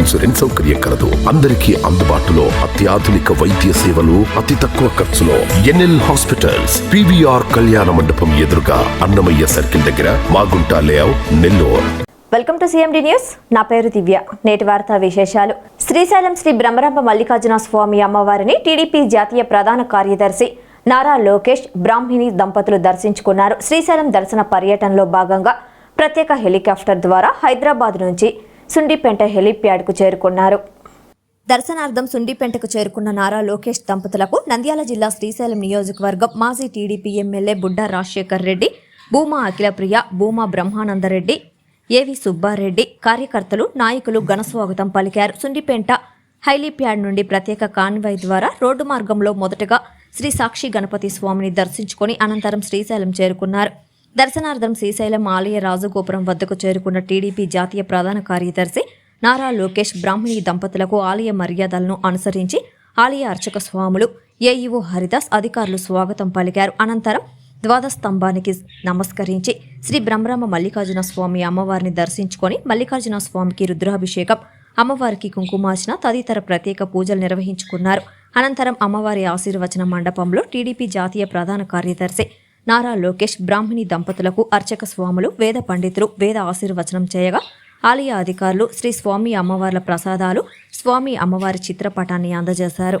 Insurance సౌకర్యం కలదు. అందరికీ అందుబాటులో అత్యాధునిక వైద్య సేవలు అతి తక్కువ ఖర్చులో ఎన్ఎల్ హాస్పిటల్స్ పివిఆర్ కళ్యాణ మండపం ఎదురుగా అన్నమయ్య సర్కిల్ దగ్గర Magunta layout Nellore. Welcome to CMD news. నా పేరు దివ్య. నేటి వార్తా విశేషాలు. శ్రీశైలం శ్రీ బ్రహ్మరంభ మల్లికార్జున స్వామి అమ్మవారిని టీడీపీ జాతీయ ప్రధాన కార్యదర్శి నారా లోకేష్ బ్రాహ్మిణి దంపతులు దర్శించుకున్నారు. శ్రీశైలం దర్శన పర్యటనలో భాగంగా ప్రత్యేక హెలికాప్టర్ ద్వారా హైదరాబాద్ నుంచి సుండిపెంట హెలీప్యాడ్కు చేరుకున్నారు. దర్శనార్థం సుండిపెంటకు చేరుకున్న నారా లోకేష్ దంపతులకు నంద్యాల జిల్లా శ్రీశైలం నియోజకవర్గం మాజీ TDP MLA Budda Rajasekhar Reddy Bhuma Akhilapriya Bhuma Brahmanandareddy A V Subbareddy కార్యకర్తలు నాయకులు ఘనస్వాగతం పలికారు. సుండిపెంట హైలీప్యాడ్ నుండి ప్రత్యేక కాన్వాయ్ ద్వారా రోడ్డు మార్గంలో మొదటగా శ్రీ సాక్షి గణపతి స్వామిని దర్శించుకొని అనంతరం శ్రీశైలం చేరుకున్నారు. దర్శనార్థం శ్రీశైలం ఆలయ రాజగోపురం వద్దకు చేరుకున్న టీడీపీ జాతీయ ప్రధాన కార్యదర్శి నారా లోకేష్ బ్రాహ్మణి దంపతులకు ఆలయ మర్యాదలను అనుసరించి ఆలయ అర్చక స్వాములు ఏఈఓ హరిదాస్ అధికారులు స్వాగతం పలికారు. అనంతరం ద్వాదస్తంభానికి నమస్కరించి శ్రీ బ్రహ్మరామ మల్లికార్జున స్వామి అమ్మవారిని దర్శించుకొని మల్లికార్జున స్వామికి రుద్రాభిషేకం అమ్మవారికి కుంకుమార్చన తదితర ప్రత్యేక పూజలు నిర్వహించుకున్నారు. అనంతరం అమ్మవారి ఆశీర్వచన మండపంలో టీడీపీ జాతీయ ప్రధాన కార్యదర్శి నారా లోకేష్ బ్రాహ్మణి దంపతులకు అర్చక స్వాములు వేద పండితులు వేద ఆశీర్వచనం చేయగా ఆలయ అధికారులు శ్రీ స్వామి అమ్మవార్ల ప్రసాదాలు స్వామి అమ్మవారి చిత్రపటాన్ని అందజేశారు.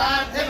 कवयः